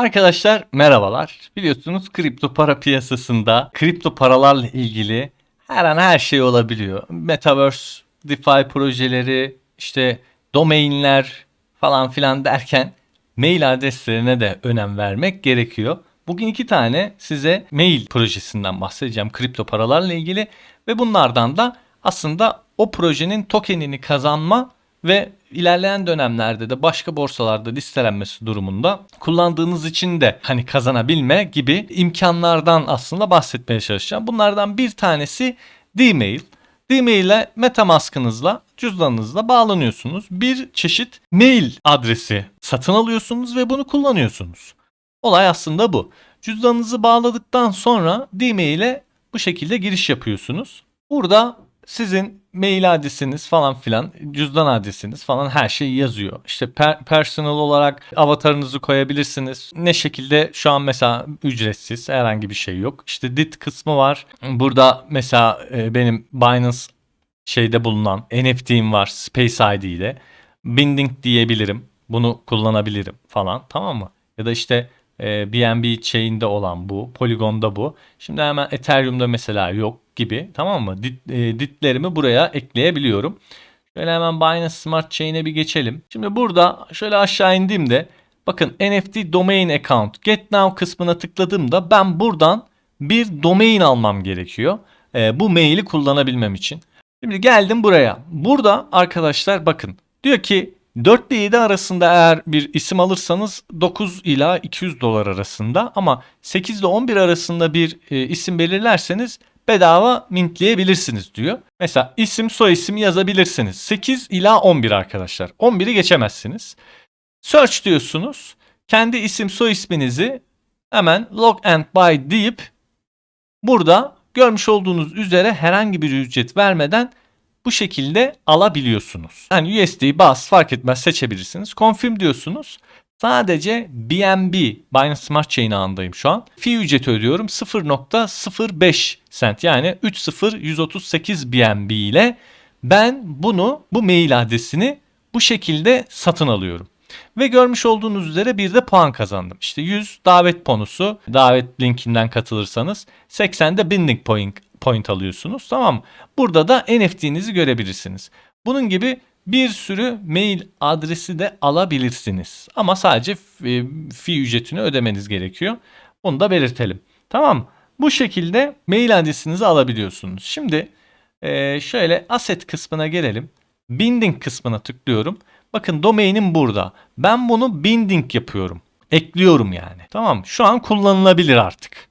Arkadaşlar merhabalar. Biliyorsunuz kripto para piyasasında kripto paralarla ilgili her an her şey olabiliyor. Metaverse, DeFi projeleri, işte domainler falan filan derken mail adreslerine de önem vermek gerekiyor. Bugün iki tane size mail projesinden bahsedeceğim kripto paralarla ilgili ve bunlardan da aslında o projenin tokenini kazanma ve ilerleyen dönemlerde de başka borsalarda listelenmesi durumunda kullandığınız için de hani kazanabilme gibi imkanlardan aslında bahsetmeye çalışacağım. Bunlardan bir tanesi D-Mail. D-Mail ile Metamask'ınızla cüzdanınızla bağlanıyorsunuz. Bir çeşit mail adresi satın alıyorsunuz ve bunu kullanıyorsunuz. Olay aslında bu. Cüzdanınızı bağladıktan sonra D-Mail'e bu şekilde giriş yapıyorsunuz. Burada sizin mail adresiniz falan filan, cüzdan adresiniz falan her şey yazıyor. İşte per- personal olarak avatarınızı koyabilirsiniz. Ne şekilde şu an mesela ücretsiz herhangi bir şey yok. İşte dit kısmı var. Burada mesela e, benim Binance şeyde bulunan NFT'im var Space ID ile. Binding diyebilirim. Bunu kullanabilirim falan tamam mı? Ya da işte e, BNB chain'de olan bu, Polygon'da bu. Şimdi hemen Ethereum'da mesela yok gibi tamam mı? Dit, e, ditlerimi buraya ekleyebiliyorum. Şöyle hemen Binance Smart Chain'e bir geçelim. Şimdi burada şöyle aşağı indiğimde bakın NFT domain account get now kısmına tıkladığımda ben buradan bir domain almam gerekiyor. E, bu maili kullanabilmem için. Şimdi geldim buraya. Burada arkadaşlar bakın diyor ki 4 ile 7 arasında eğer bir isim alırsanız 9 ila 200 dolar arasında ama 8 ile 11 arasında bir e, isim belirlerseniz bedava mintleyebilirsiniz diyor. Mesela isim soy isim yazabilirsiniz. 8 ila 11 arkadaşlar. 11'i geçemezsiniz. Search diyorsunuz. Kendi isim soy isminizi hemen log and buy deyip burada görmüş olduğunuz üzere herhangi bir ücret vermeden bu şekilde alabiliyorsunuz. Yani USD, bas fark etmez seçebilirsiniz. Confirm diyorsunuz. Sadece BNB, Binance Smart Chain ağındayım şu an. Fee ücreti ödüyorum 0.05 cent yani 30138 BNB ile ben bunu bu mail adresini bu şekilde satın alıyorum. Ve görmüş olduğunuz üzere bir de puan kazandım. İşte 100 davet bonusu, davet linkinden katılırsanız 80 de binding point, point alıyorsunuz. Tamam? Burada da NFT'nizi görebilirsiniz. Bunun gibi bir sürü mail adresi de alabilirsiniz. Ama sadece e, fee ücretini ödemeniz gerekiyor. Onu da belirtelim. Tamam? Bu şekilde mail adresinizi alabiliyorsunuz. Şimdi e, şöyle asset kısmına gelelim. Binding kısmına tıklıyorum. Bakın domainim burada. Ben bunu binding yapıyorum. Ekliyorum yani. Tamam Şu an kullanılabilir artık.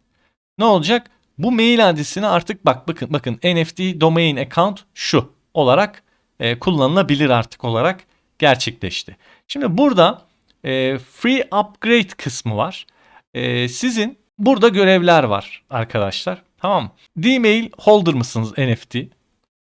Ne olacak? Bu mail adresini artık bak bakın bakın NFT domain account şu olarak e, kullanılabilir artık olarak gerçekleşti. Şimdi burada e, free upgrade kısmı var. E, sizin burada görevler var arkadaşlar. Tamam mı? D-mail holder mısınız NFT?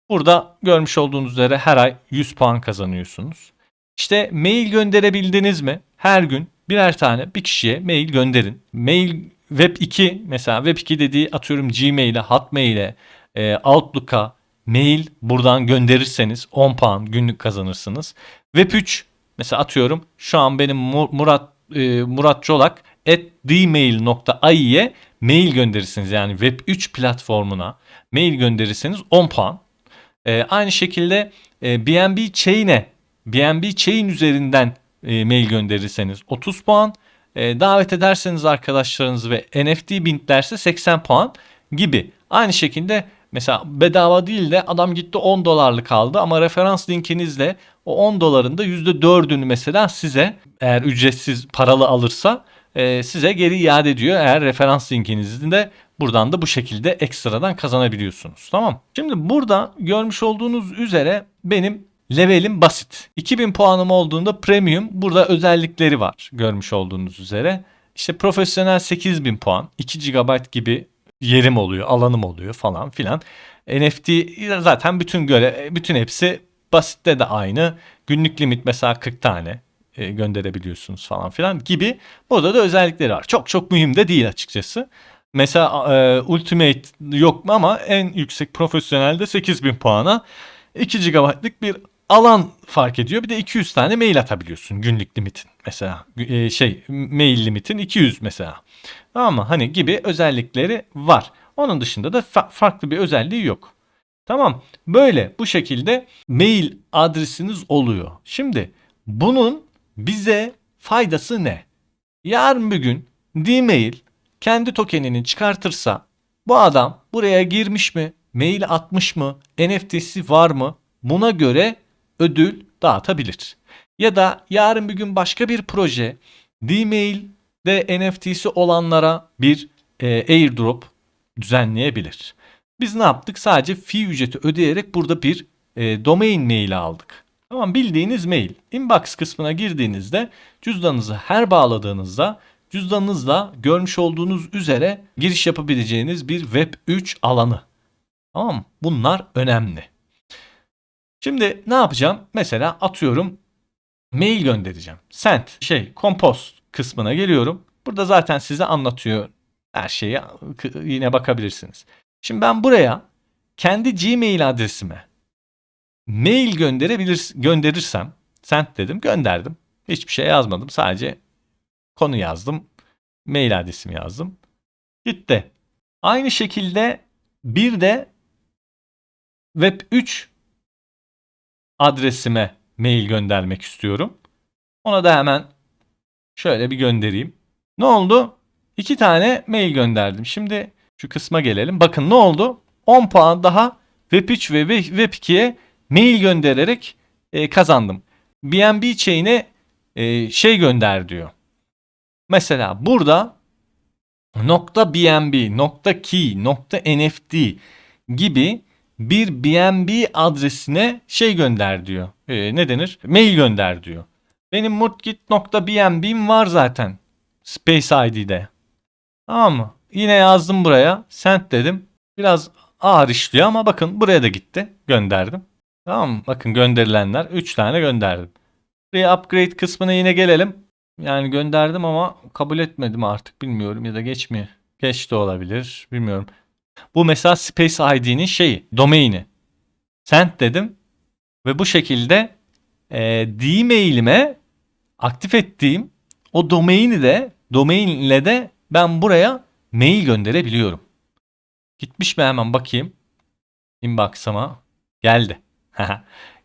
Burada görmüş olduğunuz üzere her ay 100 puan kazanıyorsunuz. İşte mail gönderebildiniz mi? Her gün birer tane bir kişiye mail gönderin. Mail Web 2 mesela Web 2 dediği atıyorum Gmail'e, Hotmail'e, e, Outlook'a mail buradan gönderirseniz 10 puan günlük kazanırsınız. Web 3 mesela atıyorum şu an benim Murat e, Murat Çolak at dmail.ai'ye mail gönderirsiniz. Yani Web 3 platformuna mail gönderirseniz 10 puan. E, aynı şekilde e, BNB Chain'e BNB Chain üzerinden e, mail gönderirseniz 30 puan. E, davet ederseniz arkadaşlarınızı ve NFT bintlerse 80 puan gibi. Aynı şekilde mesela bedava değil de adam gitti 10 dolarlık aldı ama referans linkinizle o 10 doların da %4'ünü mesela size eğer ücretsiz paralı alırsa e, size geri iade ediyor. Eğer referans linkinizi de buradan da bu şekilde ekstradan kazanabiliyorsunuz. Tamam. Şimdi burada görmüş olduğunuz üzere benim levelim basit. 2000 puanım olduğunda premium burada özellikleri var görmüş olduğunuz üzere. İşte profesyonel 8000 puan, 2 GB gibi yerim oluyor, alanım oluyor falan filan. NFT zaten bütün göre bütün hepsi basitte de aynı. Günlük limit mesela 40 tane e, gönderebiliyorsunuz falan filan gibi. Burada da özellikleri var. Çok çok mühim de değil açıkçası. Mesela e, Ultimate yok mu ama en yüksek profesyonelde 8000 puana 2 GB'lık bir alan fark ediyor. Bir de 200 tane mail atabiliyorsun günlük limitin mesela. E, şey mail limitin 200 mesela. Tamam mı? Hani gibi özellikleri var. Onun dışında da fa- farklı bir özelliği yok. Tamam. Böyle bu şekilde mail adresiniz oluyor. Şimdi bunun bize faydası ne? Yarın bir gün Gmail kendi tokenini çıkartırsa bu adam buraya girmiş mi? Mail atmış mı? NFT'si var mı? Buna göre ödül dağıtabilir. Ya da yarın bir gün başka bir proje Gmail'de NFT'si olanlara bir e, airdrop düzenleyebilir. Biz ne yaptık? Sadece fee ücreti ödeyerek burada bir e, domain maili aldık. Tamam bildiğiniz mail. Inbox kısmına girdiğinizde cüzdanınızı her bağladığınızda cüzdanınızla görmüş olduğunuz üzere giriş yapabileceğiniz bir Web 3 alanı. Tamam mı? Bunlar önemli. Şimdi ne yapacağım? Mesela atıyorum mail göndereceğim. Send şey compost kısmına geliyorum. Burada zaten size anlatıyor her şeyi yine bakabilirsiniz. Şimdi ben buraya kendi Gmail adresime mail gönderebilir gönderirsem send dedim gönderdim. Hiçbir şey yazmadım. Sadece konu yazdım. Mail adresimi yazdım. Gitti. Aynı şekilde bir de Web 3 adresime mail göndermek istiyorum. Ona da hemen şöyle bir göndereyim. Ne oldu? İki tane mail gönderdim. Şimdi şu kısma gelelim. Bakın ne oldu? 10 puan daha Web3 ve Web2'ye mail göndererek e, kazandım. BNB chain'e e, şey gönder diyor. Mesela burada nokta BNB, nokta key, nokta NFT gibi bir BNB adresine şey gönder diyor. E, ne denir? Mail gönder diyor. Benim murtkit.bnb'm var zaten. Space ID'de. Tamam mı? Yine yazdım buraya. Send dedim. Biraz ağır işliyor ama bakın buraya da gitti. Gönderdim. Tamam mı? Bakın gönderilenler 3 tane gönderdim. Free upgrade kısmına yine gelelim. Yani gönderdim ama kabul etmedim artık bilmiyorum ya da geç mi? Geç de olabilir bilmiyorum. Bu mesela Space ID'nin şeyi, domaini. Send dedim ve bu şekilde e, D-mail'ime aktif ettiğim o domaini de domain ile de ben buraya mail gönderebiliyorum. Gitmiş mi hemen bakayım. Inbox'ıma geldi.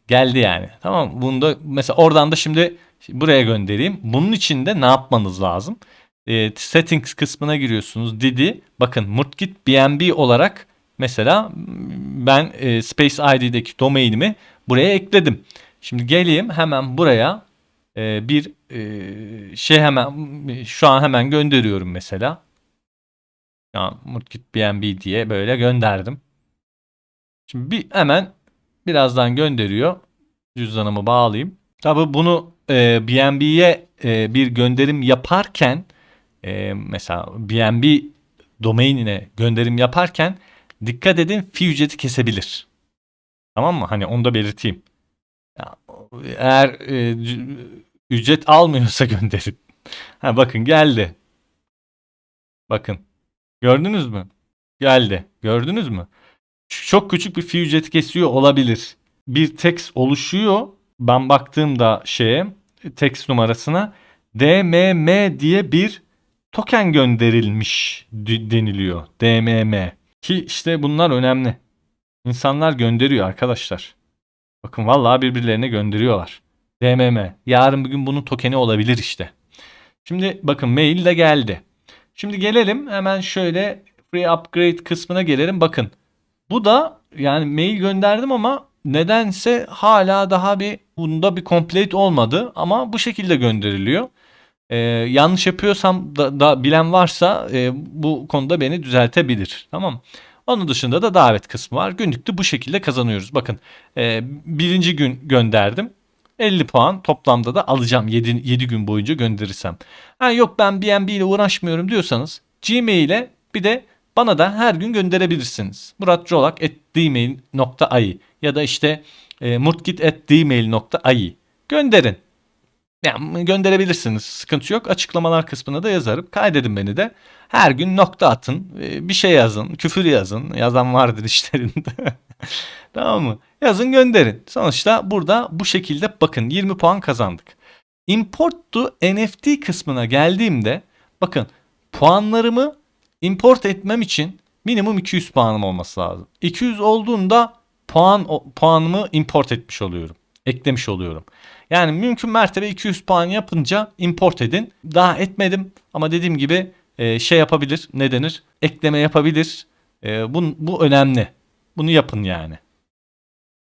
geldi yani. Tamam Bunu da mesela oradan da şimdi buraya göndereyim. Bunun için de ne yapmanız lazım? E, settings kısmına giriyorsunuz. Didi bakın Murtkit BNB olarak mesela ben e, Space ID'deki domainimi buraya ekledim. Şimdi geleyim hemen buraya e, bir e, şey hemen şu an hemen gönderiyorum mesela. Ya Murtkit BNB diye böyle gönderdim. Şimdi bir hemen birazdan gönderiyor. Cüzdanımı bağlayayım. Tabi bunu e, BNB'ye e, bir gönderim yaparken e, mesela BNB domainine gönderim yaparken dikkat edin fi ücreti kesebilir. Tamam mı? Hani onu da belirteyim. Eğer e, ücret almıyorsa gönderin. Ha bakın geldi. Bakın. Gördünüz mü? Geldi. Gördünüz mü? Çok küçük bir fi ücreti kesiyor olabilir. Bir text oluşuyor. Ben baktığımda şeye text numarasına DMM diye bir token gönderilmiş deniliyor. DMM. Ki işte bunlar önemli. İnsanlar gönderiyor arkadaşlar. Bakın vallahi birbirlerine gönderiyorlar. DMM. Yarın bugün bunun tokeni olabilir işte. Şimdi bakın mail de geldi. Şimdi gelelim hemen şöyle free upgrade kısmına gelelim. Bakın bu da yani mail gönderdim ama nedense hala daha bir bunda bir complete olmadı ama bu şekilde gönderiliyor. Ee, yanlış yapıyorsam da, da bilen varsa e, bu konuda beni düzeltebilir. Tamam Onun dışında da davet kısmı var. Günlükte bu şekilde kazanıyoruz. Bakın e, birinci gün gönderdim. 50 puan toplamda da alacağım 7, 7 gün boyunca gönderirsem. Ha yok ben BNB ile uğraşmıyorum diyorsanız Gmail'e bir de bana da her gün gönderebilirsiniz. muratcolak.gmail.ai ya da işte e, murtkit.gmail.ai gönderin. Yani gönderebilirsiniz. Sıkıntı yok. Açıklamalar kısmına da yazarım. Kaydedin beni de. Her gün nokta atın. E, bir şey yazın. Küfür yazın. Yazan vardır işlerinde. Tamam mı? Yazın gönderin. Sonuçta burada bu şekilde bakın 20 puan kazandık. Import to NFT kısmına geldiğimde bakın puanlarımı import etmem için minimum 200 puanım olması lazım. 200 olduğunda puan puanımı import etmiş oluyorum. Eklemiş oluyorum. Yani mümkün mertebe 200 puan yapınca import edin. Daha etmedim ama dediğim gibi e, şey yapabilir. Ne denir? Ekleme yapabilir. E, bu, bu önemli. Bunu yapın yani.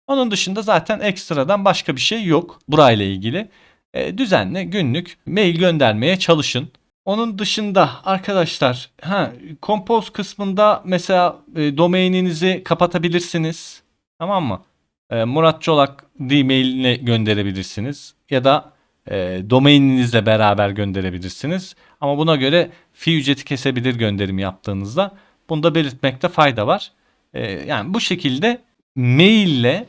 Onun dışında zaten ekstradan başka bir şey yok burayla ilgili. E, düzenli günlük mail göndermeye çalışın. Onun dışında arkadaşlar ha Compose kısmında mesela e, domaininizi kapatabilirsiniz. Tamam mı? E, Murat Çolak d-mailine gönderebilirsiniz ya da e, domaininizle beraber gönderebilirsiniz. Ama buna göre fee ücreti kesebilir gönderim yaptığınızda. Bunu da belirtmekte fayda var. E, yani bu şekilde maille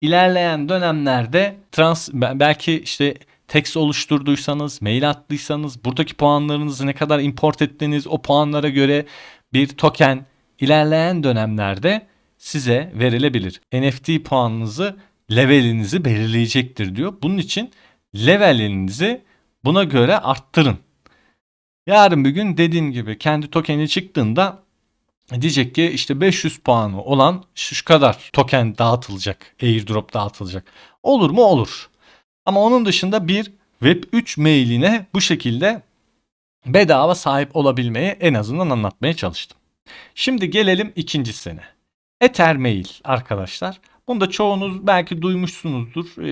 ilerleyen dönemlerde trans be- belki işte text oluşturduysanız, mail attıysanız, buradaki puanlarınızı ne kadar import ettiğiniz o puanlara göre bir token ilerleyen dönemlerde size verilebilir. NFT puanınızı, levelinizi belirleyecektir diyor. Bunun için levelinizi buna göre arttırın. Yarın bir gün dediğim gibi kendi tokeni çıktığında diyecek ki işte 500 puanı olan şu kadar token dağıtılacak, airdrop dağıtılacak. Olur mu? Olur. Ama onun dışında bir Web3 mailine bu şekilde bedava sahip olabilmeyi en azından anlatmaya çalıştım. Şimdi gelelim ikincisine. Ether Mail arkadaşlar. Bunu da çoğunuz belki duymuşsunuzdur. Ee,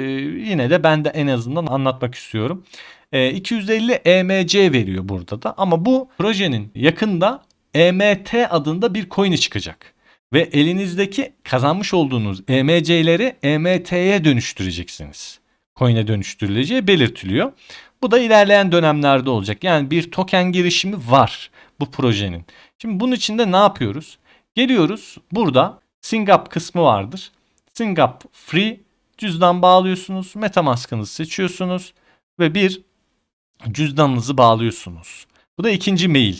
yine de ben de en azından anlatmak istiyorum. Ee, 250 EMC veriyor burada da ama bu projenin yakında EMT adında bir coin'i çıkacak. Ve elinizdeki kazanmış olduğunuz EMC'leri EMT'ye dönüştüreceksiniz. Coin'e dönüştürüleceği belirtiliyor. Bu da ilerleyen dönemlerde olacak. Yani bir token girişimi var bu projenin. Şimdi bunun için de ne yapıyoruz? Geliyoruz burada Singap kısmı vardır. Singap Free cüzdan bağlıyorsunuz. Metamask'ınızı seçiyorsunuz ve bir cüzdanınızı bağlıyorsunuz. Bu da ikinci mail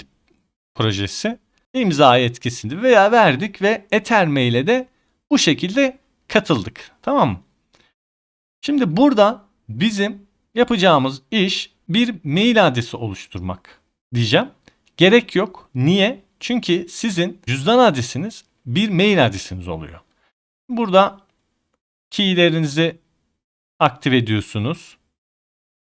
projesi. İmza etkisini veya verdik ve Ether Mail'e de bu şekilde katıldık. Tamam mı? Şimdi burada bizim yapacağımız iş bir mail adresi oluşturmak diyeceğim. Gerek yok. Niye? Çünkü sizin cüzdan adresiniz bir mail adresiniz oluyor. Burada keylerinizi aktif ediyorsunuz.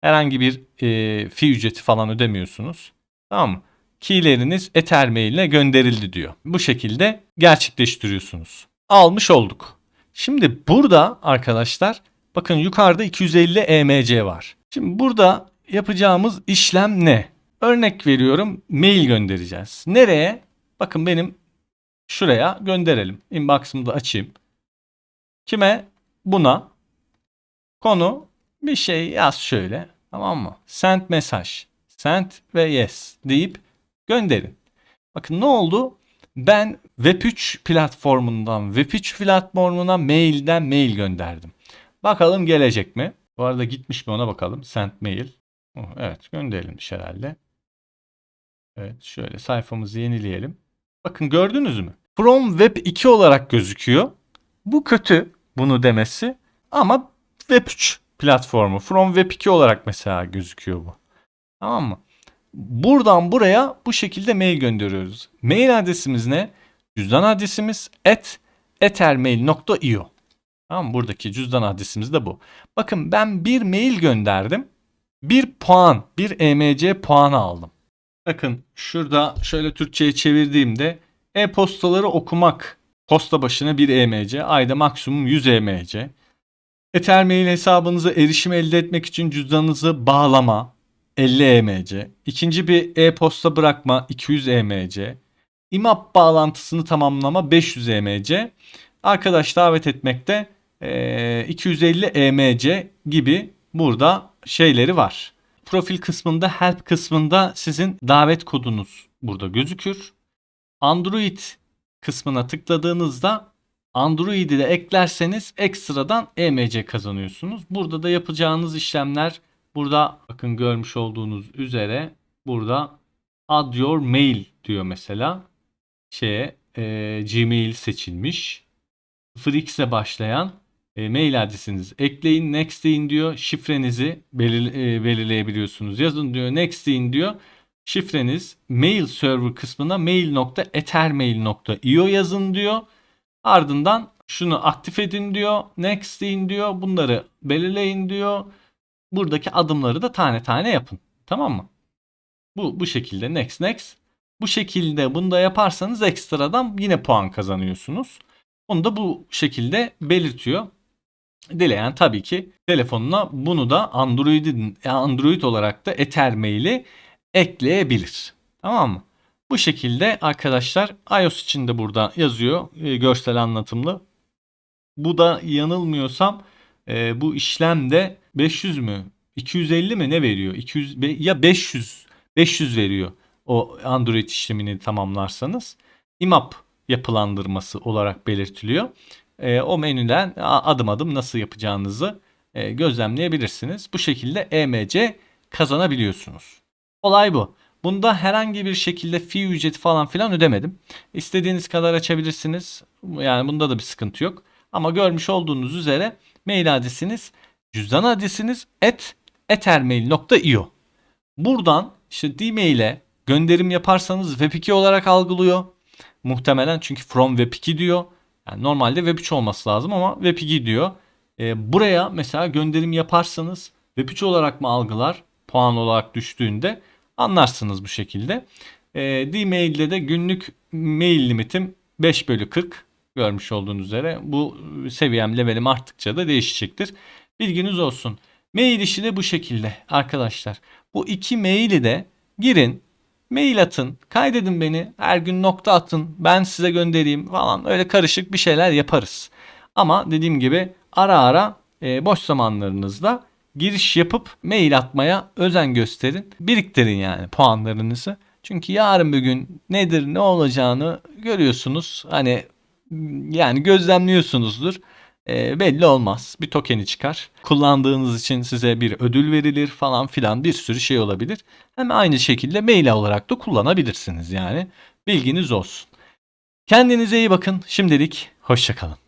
Herhangi bir e, fee ücreti falan ödemiyorsunuz. Tamam mı? Keyleriniz Ether mailine gönderildi diyor. Bu şekilde gerçekleştiriyorsunuz. Almış olduk. Şimdi burada arkadaşlar bakın yukarıda 250 EMC var. Şimdi burada yapacağımız işlem ne? Örnek veriyorum mail göndereceğiz. Nereye? Bakın benim şuraya gönderelim. Inbox'ımı da açayım. Kime? Buna. Konu bir şey yaz şöyle. Tamam mı? Send mesaj. Send ve yes deyip gönderin. Bakın ne oldu? Ben Web3 platformundan Web3 platformuna mailden mail gönderdim. Bakalım gelecek mi? Bu arada gitmiş mi ona bakalım. Send mail. Oh, Evet gönderilmiş herhalde. Evet şöyle sayfamızı yenileyelim. Bakın gördünüz mü? From Web 2 olarak gözüküyor. Bu kötü bunu demesi ama Web 3 platformu From Web 2 olarak mesela gözüküyor bu. Tamam mı? Buradan buraya bu şekilde mail gönderiyoruz. Mail adresimiz ne? Cüzdan adresimiz at ethermail.io. Tamam mı? Buradaki cüzdan adresimiz de bu. Bakın ben bir mail gönderdim. Bir puan, bir EMC puanı aldım. Bakın şurada şöyle Türkçe'ye çevirdiğimde e-postaları okumak posta başına bir EMC, ayda maksimum 100 EMC. Ethermail hesabınıza erişim elde etmek için cüzdanınızı bağlama 50 EMC. İkinci bir e-posta bırakma 200 EMC. IMAP bağlantısını tamamlama 500 EMC. Arkadaş davet etmekte eee, 250 EMC gibi burada şeyleri var. Profil kısmında help kısmında sizin davet kodunuz burada gözükür. Android kısmına tıkladığınızda Android'i de eklerseniz ekstradan EMC kazanıyorsunuz. Burada da yapacağınız işlemler burada bakın görmüş olduğunuz üzere burada add your mail diyor mesela. Şeye e, Gmail seçilmiş. 0x'e başlayan e, mail adresinizi ekleyin. Next deyin diyor. Şifrenizi belir, e, belirleyebiliyorsunuz. Yazın diyor. Next deyin diyor. Şifreniz mail server kısmına mail.ethermail.io yazın diyor. Ardından şunu aktif edin diyor. Next deyin diyor. Bunları belirleyin diyor. Buradaki adımları da tane tane yapın. Tamam mı? Bu bu şekilde next next. Bu şekilde bunu da yaparsanız ekstradan yine puan kazanıyorsunuz. Onu da bu şekilde belirtiyor. Dileyen tabii ki telefonuna bunu da Android'in Android olarak da Ethermail'i ekleyebilir. Tamam mı? Bu şekilde arkadaşlar iOS için de burada yazıyor e, görsel anlatımlı. Bu da yanılmıyorsam e, bu işlemde 500 mü 250 mi ne veriyor? 200 be- ya 500 500 veriyor o Android işlemini tamamlarsanız. IMAP yapılandırması olarak belirtiliyor. E, o menüden adım adım nasıl yapacağınızı e, gözlemleyebilirsiniz. Bu şekilde EMC kazanabiliyorsunuz. Olay bu. Bunda herhangi bir şekilde fee ücreti falan filan ödemedim. İstediğiniz kadar açabilirsiniz. Yani bunda da bir sıkıntı yok. Ama görmüş olduğunuz üzere mail adresiniz, cüzdan adresiniz et ethermail.io. Buradan işte Gmail'e gönderim yaparsanız Web2 olarak algılıyor. Muhtemelen çünkü from Web2 diyor. Yani normalde Web3 olması lazım ama Web2 diyor. Ee, buraya mesela gönderim yaparsanız Web3 olarak mı algılar puan olarak düştüğünde anlarsınız bu şekilde. Ee, Gmail'de de günlük mail limitim 5 bölü 40 görmüş olduğunuz üzere. Bu seviyem levelim arttıkça da değişecektir. Bilginiz olsun. Mail işi de bu şekilde arkadaşlar. Bu iki maili de girin mail atın kaydedin beni her gün nokta atın ben size göndereyim falan öyle karışık bir şeyler yaparız. Ama dediğim gibi ara ara e, boş zamanlarınızda giriş yapıp mail atmaya özen gösterin. Biriktirin yani puanlarınızı. Çünkü yarın bir gün nedir ne olacağını görüyorsunuz. Hani yani gözlemliyorsunuzdur. E, belli olmaz. Bir tokeni çıkar. Kullandığınız için size bir ödül verilir falan filan bir sürü şey olabilir. Hem aynı şekilde mail olarak da kullanabilirsiniz yani. Bilginiz olsun. Kendinize iyi bakın. Şimdilik hoşçakalın.